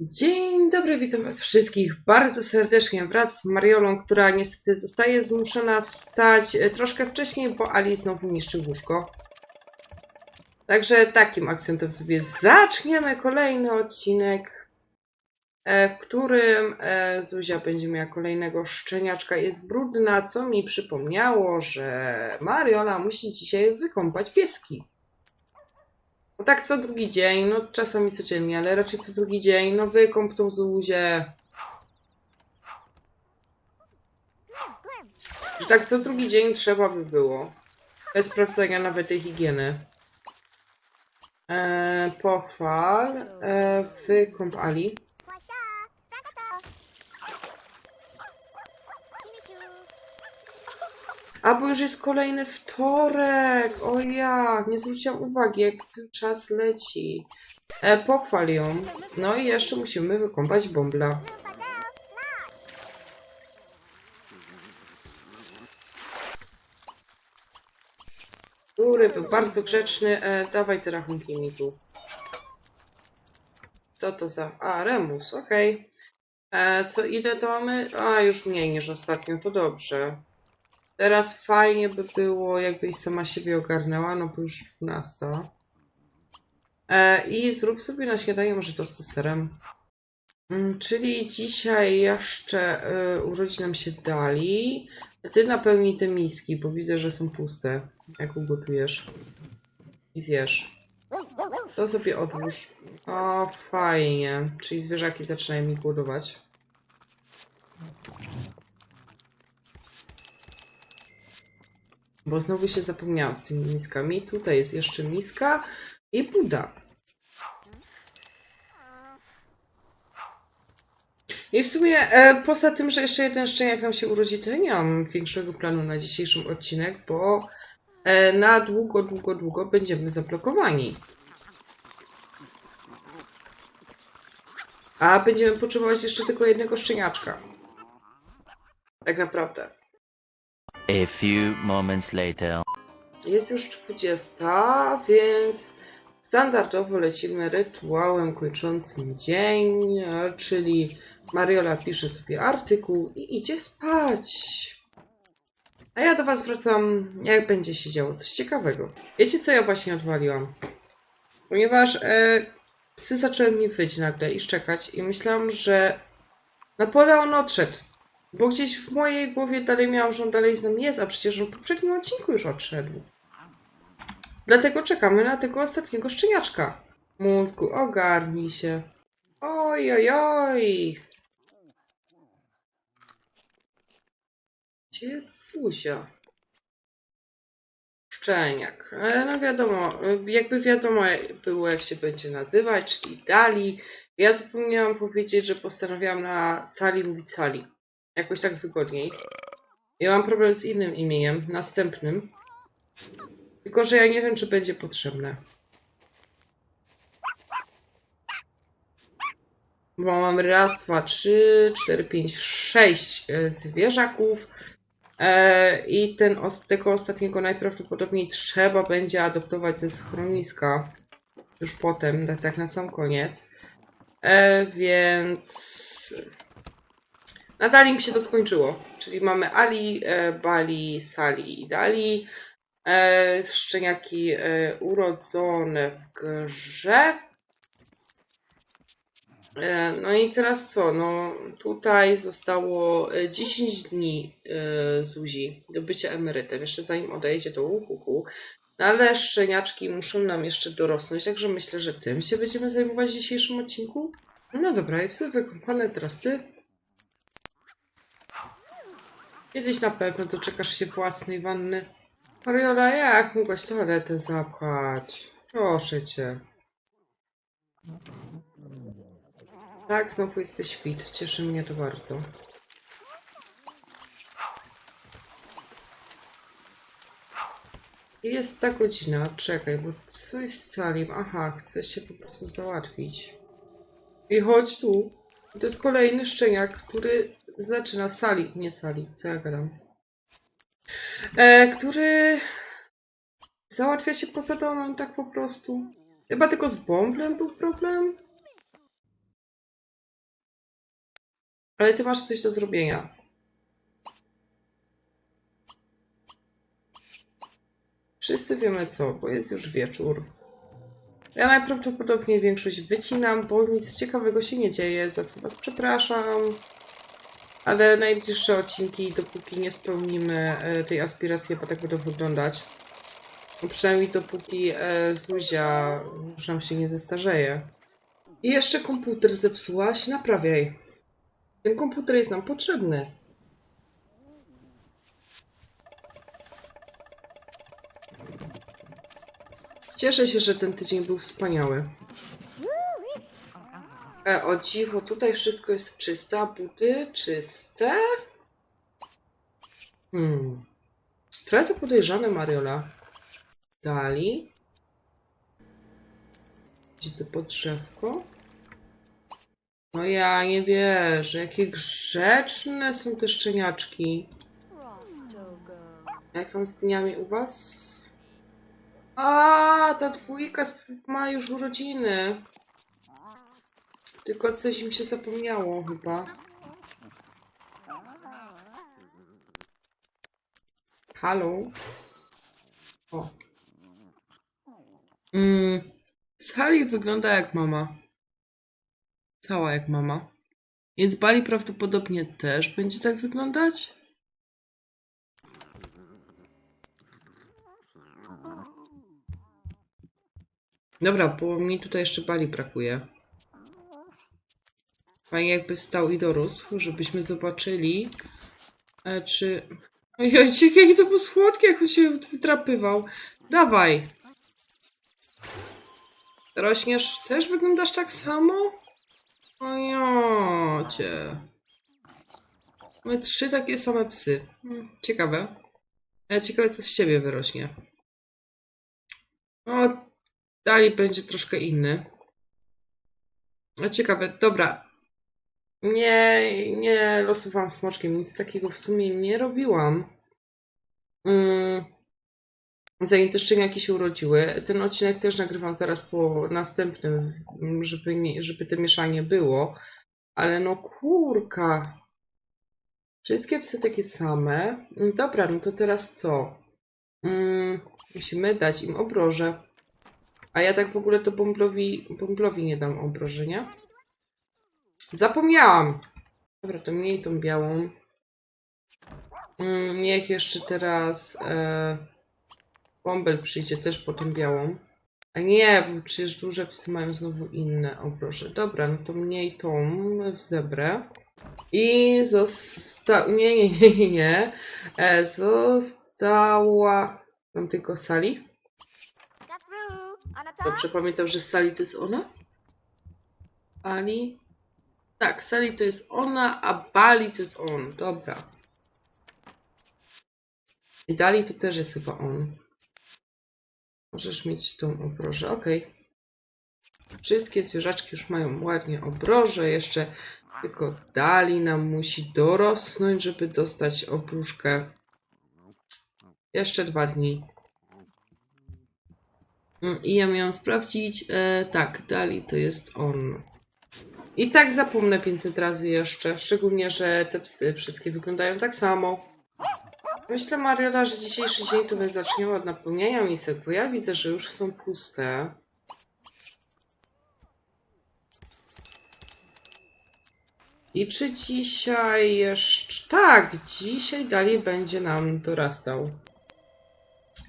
Dzień dobry, witam Was wszystkich bardzo serdecznie wraz z Mariolą, która niestety zostaje zmuszona wstać e, troszkę wcześniej, bo Ali znowu niszczy łóżko. Także takim akcentem sobie zaczniemy kolejny odcinek, e, w którym e, Zuzia będzie miała kolejnego szczeniaczka. Jest brudna, co mi przypomniało, że Mariola musi dzisiaj wykąpać pieski. Tak co drugi dzień, no czasami codziennie, ale raczej co drugi dzień, no wykąp tą Zuzię. Że tak co drugi dzień trzeba by było. Bez sprawdzenia nawet tej higieny. E, pochwal. E, wykąp Ali. A bo już jest kolejny wtorek. O jak, nie zwróciłam uwagi, jak ten czas leci. E, pochwal ją. No i jeszcze musimy wykąpać bąbla. Który był bardzo grzeczny. E, dawaj te rachunki mi tu. Co to za... A, Remus, okej. Okay. Co ile to mamy? A, już mniej niż ostatnio, to dobrze. Teraz fajnie by było, jakbyś sama siebie ogarnęła, no bo już 12. E, I zrób sobie na śniadanie może to z serem. Mm, Czyli dzisiaj jeszcze y, urodzinam się dali. Ty napełnij te miski, bo widzę, że są puste. Jak ugotujesz. I zjesz. To sobie odłóż. O, fajnie. Czyli zwierzaki zaczynają mi głodować. Bo znowu się zapomniałam z tymi miskami. Tutaj jest jeszcze miska i Buda. I w sumie, e, poza tym, że jeszcze jeden szczeniak nam się urodzi, to ja nie mam większego planu na dzisiejszy odcinek, bo e, na długo, długo, długo będziemy zablokowani. A będziemy potrzebować jeszcze tylko jednego szczeniaczka. Tak naprawdę. A few moments later. Jest już 20, więc standardowo lecimy rytuałem kończącym dzień, czyli Mariola pisze sobie artykuł i idzie spać. A ja do Was wracam, jak będzie się działo coś ciekawego. Wiecie, co ja właśnie odwaliłam? Ponieważ e, psy zaczęły mi wyć nagle i szczekać i myślałam, że Napoleon odszedł. Bo gdzieś w mojej głowie dalej miałam, że on dalej z nami jest, a przecież on w poprzednim odcinku już odszedł. Dlatego czekamy na tego ostatniego szczeniaczka. Mózgu, ogarnij się. Oj, oj, oj. Gdzie jest Suzia? Szczeniak. E, No wiadomo, e, jakby wiadomo było jak się będzie nazywać, czyli Dali. Ja zapomniałam powiedzieć, że postanowiłam na Cali mówić Sali. Jakoś tak wygodniej. Ja mam problem z innym imieniem, następnym. Tylko, że ja nie wiem, czy będzie potrzebne. Bo mam raz, dwa, trzy, cztery, pięć, sześć e, zwierzaków. E, I ten, tego ostatniego najprawdopodobniej trzeba będzie adoptować ze schroniska. Już potem, tak na sam koniec. E, więc Nadal im się to skończyło. Czyli mamy Ali, e, Bali, Sali i Dali. E, szczeniaki e, urodzone w grze. No i teraz co? No tutaj zostało e, 10 dni e, Zuzi do bycia emerytem. Jeszcze zanim odejdzie do uhuhu. No ale szczeniaczki muszą nam jeszcze dorosnąć, także myślę, że tym się będziemy zajmować w dzisiejszym odcinku. No dobra, i psy wykąpane, teraz ty. Kiedyś na pewno doczekasz się własnej wanny. Mariola, jak mogłaś toaletę zapchać? Proszę cię. Tak, znowu jesteś fit. Cieszy mnie to bardzo. Jest ta godzina. Czekaj, bo coś z Salim. Aha, chce się po prostu załatwić. I chodź tu. To jest kolejny szczeniak, który zaczyna sali, nie sali, co ja gadam. E, który załatwia się poza domem tak po prostu. Chyba tylko z bąblem był problem. Ale ty masz coś do zrobienia. Wszyscy wiemy co, bo jest już wieczór. Ja najprawdopodobniej większość wycinam, bo nic ciekawego się nie dzieje, za co Was przepraszam. Ale najbliższe odcinki, dopóki nie spełnimy e, tej aspiracji, bo tak będą wyglądać. Przynajmniej dopóki e, Zuzia już nam się nie zestarzeje. I jeszcze komputer zepsułaś, naprawiaj. Ten komputer jest nam potrzebny. Cieszę się, że ten tydzień był wspaniały. E, o dziwo, tutaj wszystko jest czyste, a buty czyste? Hmm. Trochę to podejrzane, Mariola. Dali. Gdzie to podrzewko? No ja nie wierzę, jakie grzeczne są te szczeniaczki. Jak tam z dniami u was? A, ta dwójka ma już urodziny. Tylko coś im się zapomniało chyba. Halo? O. Mm, Sally wygląda jak mama. Cała jak mama. Więc Bali prawdopodobnie też będzie tak wyglądać? Dobra, bo mi tutaj jeszcze Bali brakuje. Fajnie jakby wstał i dorósł, żebyśmy zobaczyli, e, czy... Ojej, jakie to było słodkie, jak on się wytrapywał. Dawaj. Rośniesz, też wyglądasz tak samo? Ojocie. Mamy trzy takie same psy. Hmm, ciekawe. Ciekawe, co z ciebie wyrośnie. O, Dali będzie troszkę inny. A ciekawe, dobra. Nie, nie losowałam smoczkiem, nic takiego w sumie nie robiłam. Mm. Zanim te szczeniaki się urodziły. Ten odcinek też nagrywam zaraz po następnym, żeby, nie, żeby to mieszanie było. Ale no kurka. Wszystkie psy takie same. Dobra, no to teraz co? Mm, musimy dać im obroże. A ja tak w ogóle to Bomblowi, Bomblowi nie dam obrożenia. Zapomniałam! Dobra, to mniej tą białą. Mm, niech jeszcze teraz e, Bąbel przyjdzie też po tą białą. A nie, bo przecież duże psy mają znowu inne obroże. Dobra, no to mniej tą w zebrę. I zosta... Nie, nie, nie, nie, nie. E, została... Mam tylko Sali. Dobrze pamiętam, że Sally to jest ona? Ali? Tak, Sally to jest ona, a Bali to jest on. Dobra. I Dali to też jest chyba on. Możesz mieć tą obrożę, okej. Wszystkie zwierzaczki już mają ładnie obroże. Jeszcze tylko Dali nam musi dorosnąć, żeby dostać opróżkę. Jeszcze dwa dni. Mm, I ja miałam sprawdzić. E, tak, Dali to jest on. I tak zapomnę 500 razy jeszcze. Szczególnie, że te psy wszystkie wyglądają tak samo. Myślę, Mariola, że dzisiejszy dzień to my zaczniemy od napełniania misek, bo ja widzę, że już są puste. I czy dzisiaj jeszcze... Tak, dzisiaj Dali będzie nam dorastał.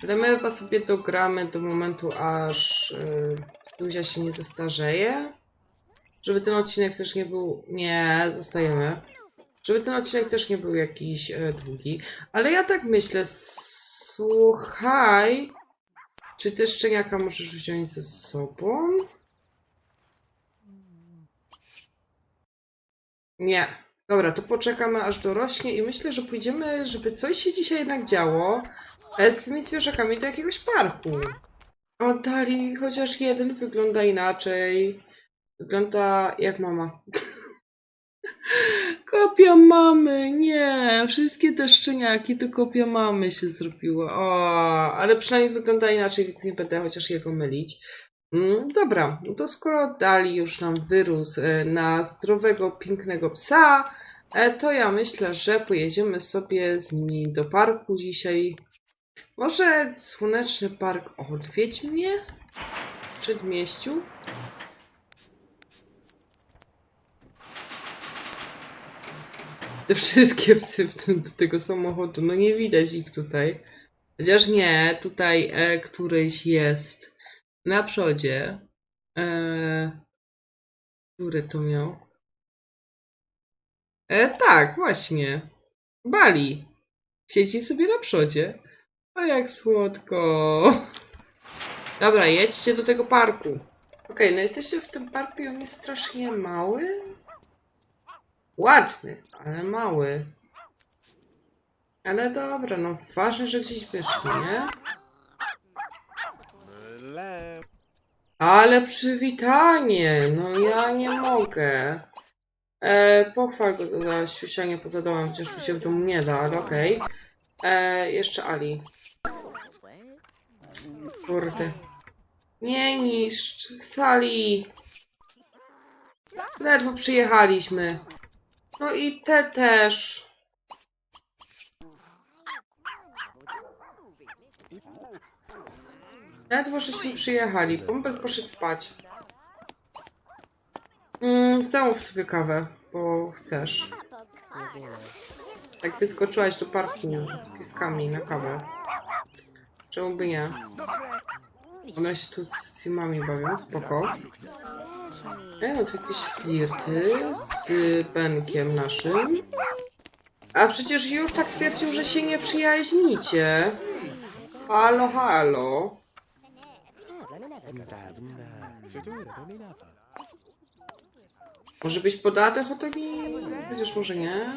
Ale my chyba sobie dogramy do momentu, aż yy, Zuzia się nie zestarzeje. Żeby ten odcinek też nie był... Nie, zostajemy. Żeby ten odcinek też nie był jakiś e, długi. Ale ja tak myślę, słuchaj... Czy ty szczeniaka możesz wziąć ze sobą? Nie. Dobra, to poczekamy aż dorośnie i myślę, że pójdziemy, żeby coś się dzisiaj jednak działo z tymi zwierzakami do jakiegoś parku. O, Dali, chociaż jeden wygląda inaczej. Wygląda jak mama. Kopia mamy, nie. Wszystkie te szczeniaki to kopia mamy się zrobiła. O, ale przynajmniej wygląda inaczej, więc nie będę chociaż jego mylić. Mm, dobra, no to skoro Dali już nam wyrósł e, na zdrowego, pięknego psa, E, to ja myślę, że pojedziemy sobie z nimi do parku dzisiaj. Może Słoneczny Park odwiedź mnie? W przedmieściu? Te wszystkie psy w tym, do tego samochodu, no nie widać ich tutaj. Chociaż nie, tutaj e, któryś jest na przodzie. E, który to miał? E, tak, właśnie. Bali. Siedzi sobie na przodzie. A jak słodko. Dobra, jedźcie do tego parku. Okej, no jesteście w tym parku i on jest strasznie mały. Ładny, ale mały. Ale dobra, no ważne, że gdzieś wyszli, nie? Ale przywitanie! No ja nie mogę. E, pochwal go za siusianie poza domem, chociaż się w domu nie da, ale okej. E, jeszcze Ali. Kurde. Nie niszcz. Sali. Ledwo przyjechaliśmy. No i te też. Ledwo żeśmy przyjechali. Bąbel poszedł spać. Mm, zamów sobie kawę, bo chcesz. Tak wyskoczyłaś do parku z pieskami na kawę. Czemu by nie? One się tu z simami bawią, spoko. E, no to jakieś flirty z Benkiem naszym. A przecież już tak twierdził, że się nie przyjaźnicie. Halo, halo. Może byś podatek o taki... Chociaż może nie.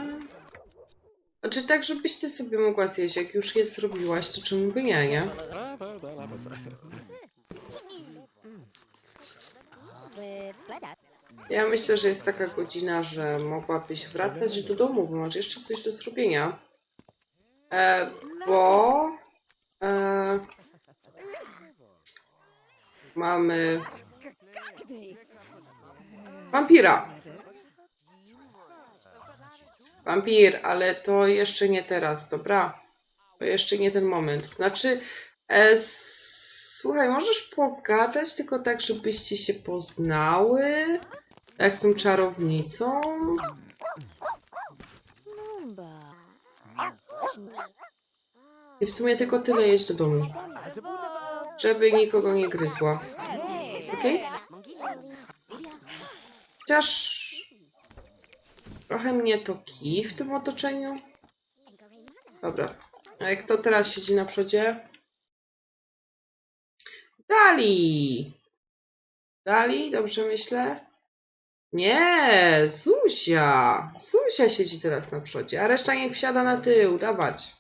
Znaczy tak, żebyś ty sobie mogła zjeść. Jak już je zrobiłaś, to czemu by nie, nie? Ja myślę, że jest taka godzina, że mogłabyś wracać do domu, bo masz jeszcze coś do zrobienia. E, bo... E, mamy... Wampira. Wampir, ale to jeszcze nie teraz, dobra? To jeszcze nie ten moment. Znaczy, e, słuchaj, możesz pogadać tylko tak, żebyście się poznały? Jak z tą czarownicą? I w sumie tylko tyle jeść do domu. Żeby nikogo nie gryzła. Okej? Chociaż trochę mnie to kij w tym otoczeniu. Dobra. A jak to teraz siedzi na przodzie? Dali! Dali? Dobrze myślę? Nie! Zuzia! Zuzia siedzi teraz na przodzie, a reszta niech wsiada na tył. Dawać.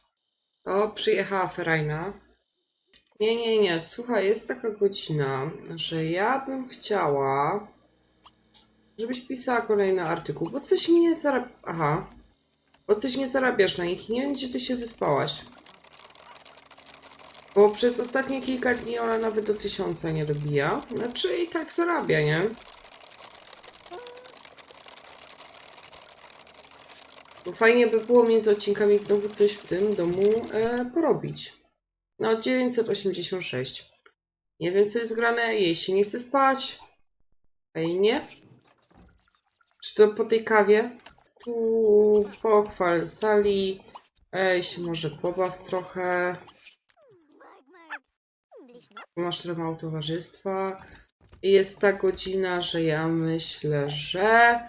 O, przyjechała Ferajna. Nie, nie, nie. Słuchaj, jest taka godzina, że ja bym chciała, żebyś pisała kolejny artykuł, bo coś nie zarab... Aha. Bo coś nie zarabiasz na nich nie wiem, gdzie ty się wyspałaś. Bo przez ostatnie kilka dni ona nawet do tysiąca nie dobija. Znaczy i tak zarabia, nie? Bo fajnie by było między odcinkami znowu coś w tym domu e, porobić. No, 986. Nie wiem, co jest grane. Jej się nie chce spać. Fajnie. Czy to po tej kawie? Tu pochwal sali. Ej, się może pobaw trochę. Masz trochę mało towarzystwa. Jest ta godzina, że ja myślę, że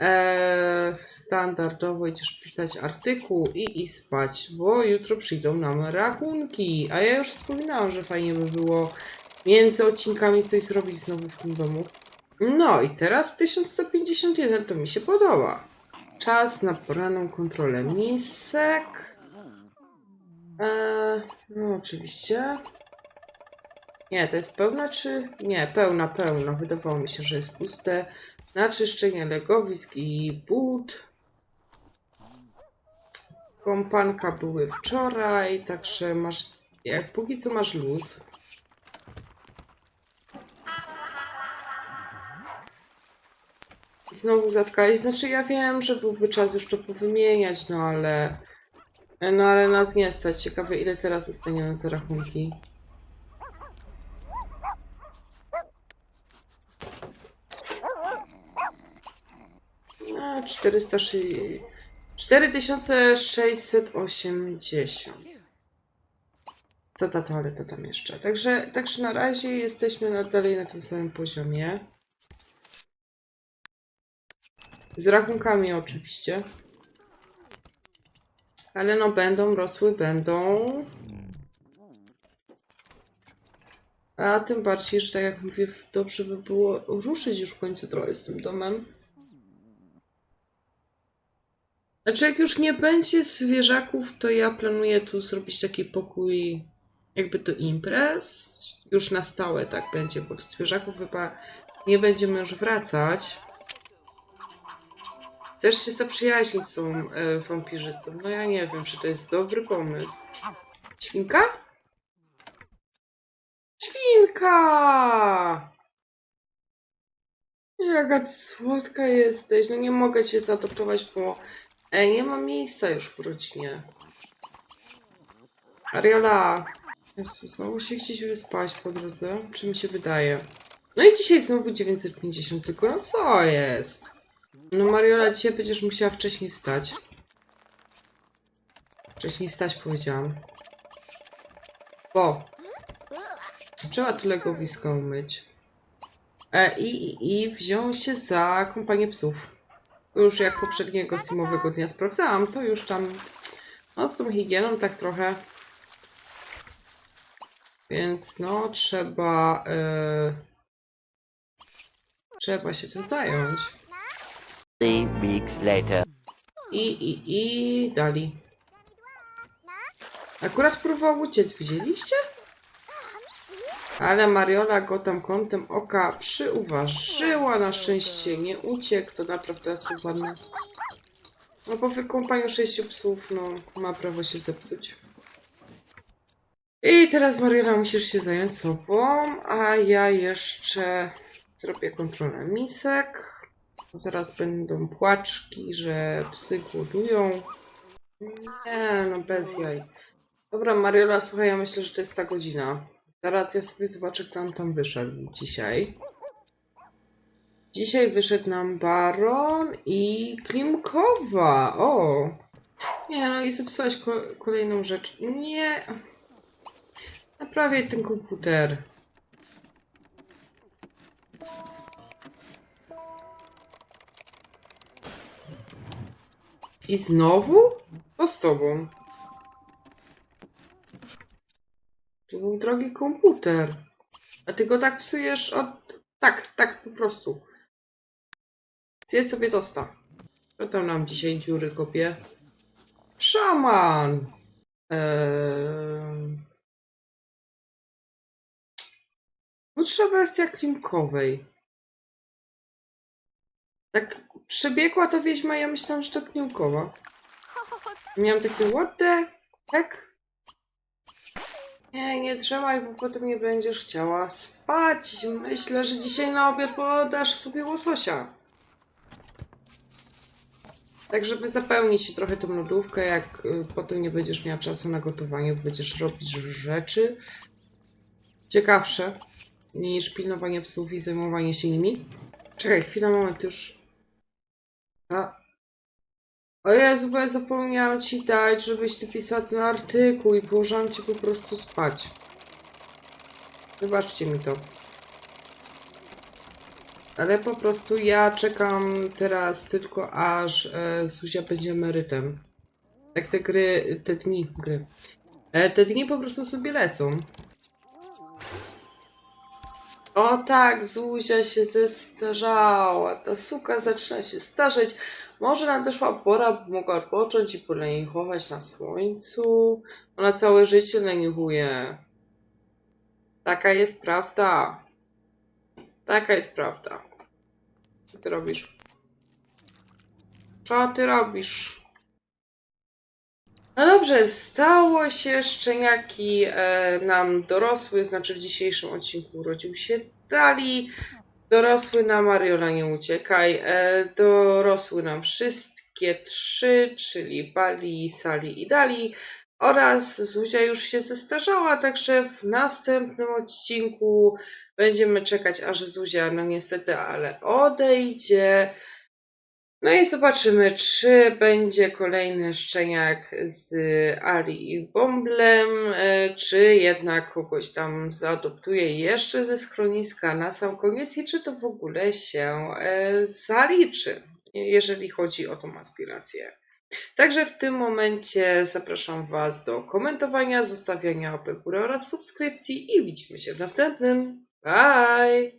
e, standardowo idziesz pisać artykuł i, i spać, bo jutro przyjdą nam rachunki. A ja już wspominałam, że fajnie by było między odcinkami coś zrobić znowu w tym domu. No i teraz 1151 to mi się podoba. Czas na poranną kontrolę misek. Eee, no oczywiście. Nie, to jest pełna czy... Nie, pełna, pełna. Wydawało mi się, że jest puste. Na czyszczenie legowisk i but. Kompanka były wczoraj, także masz... Jak póki co masz luz. Znowu zatkali. Znaczy ja wiem, że byłby czas już to powymieniać, no ale... No ale nas nie stać. Ciekawe ile teraz zostaniemy za rachunki. No, 406... 4680. Co ta toaleta tam jeszcze? Także, także na razie jesteśmy na, dalej na tym samym poziomie. Z rachunkami oczywiście. Ale no będą rosły, będą. A tym bardziej, że tak jak mówię, dobrze by było ruszyć już w końcu trochę z tym domem. Znaczy, jak już nie będzie zwierzaków, to ja planuję tu zrobić taki pokój, jakby do imprez. Już na stałe tak będzie, bo zwierzaków chyba nie będziemy już wracać. Też się zaprzyjaźnić z tą e, wampirzycą. No ja nie wiem, czy to jest dobry pomysł. Świnka? Świnka! Jaka ty słodka jesteś. No nie mogę cię zaadoptować, bo e, nie ma miejsca już w rodzinie. Ariola! Jezu, znowu się gdzieś wyspać po drodze? Czy mi się wydaje? No i dzisiaj znowu 950 tylko. No co jest? No Mariola, dzisiaj będziesz musiała wcześniej wstać. Wcześniej wstać powiedziałam. Bo trzeba tu legowisko umyć. E, i, i, I wziąć się za kompanię psów. Już jak poprzedniego simowego dnia sprawdzałam, to już tam no z tą higieną tak trochę. Więc no trzeba e, trzeba się tym zająć. Three weeks later. I, i, i dali. Akurat próbował uciec, widzieliście? Ale Mariola go tam kątem oka przyuważyła. Na szczęście nie uciekł. To naprawdę są ładne. No po wykąpaniu sześciu psów, no ma prawo się zepsuć. I teraz Mariola musisz się zająć sobą, a ja jeszcze zrobię kontrolę misek. Zaraz będą płaczki, że psy głodują. Nie, no bez jaj. Dobra, Mariola, słuchaj, ja myślę, że to jest ta godzina. Zaraz ja sobie zobaczę, kto nam tam wyszedł dzisiaj. Dzisiaj wyszedł nam Baron i Klimkowa. O! Nie, no i zepsułaś ko kolejną rzecz. Nie! Naprawię ten komputer. I znowu? Co z tobą? To był drogi komputer. A ty go tak psujesz od... Tak, tak po prostu. Zjedz sobie tosta. Co tam nam dzisiaj dziury kopie? Szaman! Eee... Krótsza wersja klimkowej. Tak przebiegła ta wieźma, ja myślałam, że to klimkowa. Miałam takie, what the heck? Nie, nie trzymaj, bo potem nie będziesz chciała spać. Myślę, że dzisiaj na obiad podasz sobie łososia. Tak, żeby zapełnić trochę tą lodówkę, jak y, potem nie będziesz miała czasu na gotowanie, bo będziesz robić rzeczy ciekawsze niż pilnowanie psów i zajmowanie się nimi. Czekaj, chwila, moment, już. A. O Jezu, bo ja zapomniałam ci dać, żebyś ty pisał ten artykuł i położyłam ci po prostu spać. Wybaczcie mi to. Ale po prostu ja czekam teraz tylko aż e, będzie emerytem. Tak te gry, te dni, gry. E, te dni po prostu sobie lecą. O tak, Zuzia się zestarzała. Ta suka zaczyna się starzeć. Może nadeszła pora, by mogła odpocząć i polenichować na słońcu. Ona całe życie lenichuje. Taka jest prawda. Taka jest prawda. Co ty robisz? Co ty robisz? No dobrze, stało się, szczeniaki e, nam dorosły, znaczy w dzisiejszym odcinku urodził się Dali. Dorosły nam, Mariola, nie uciekaj. E, dorosły nam wszystkie trzy, czyli Bali, Sali i Dali. Oraz Zuzia już się zestarzała, także w następnym odcinku będziemy czekać, aż Zuzia, no niestety, ale odejdzie. No i zobaczymy, czy będzie kolejny szczeniak z Ali i Bomblem, e, czy jednak kogoś tam zaadoptuje jeszcze ze schroniska na sam koniec i czy to w ogóle się e, zaliczy, jeżeli chodzi o tą aspirację. Także w tym momencie zapraszam Was do komentowania, zostawiania łapek oraz subskrypcji i widzimy się w następnym. Bye!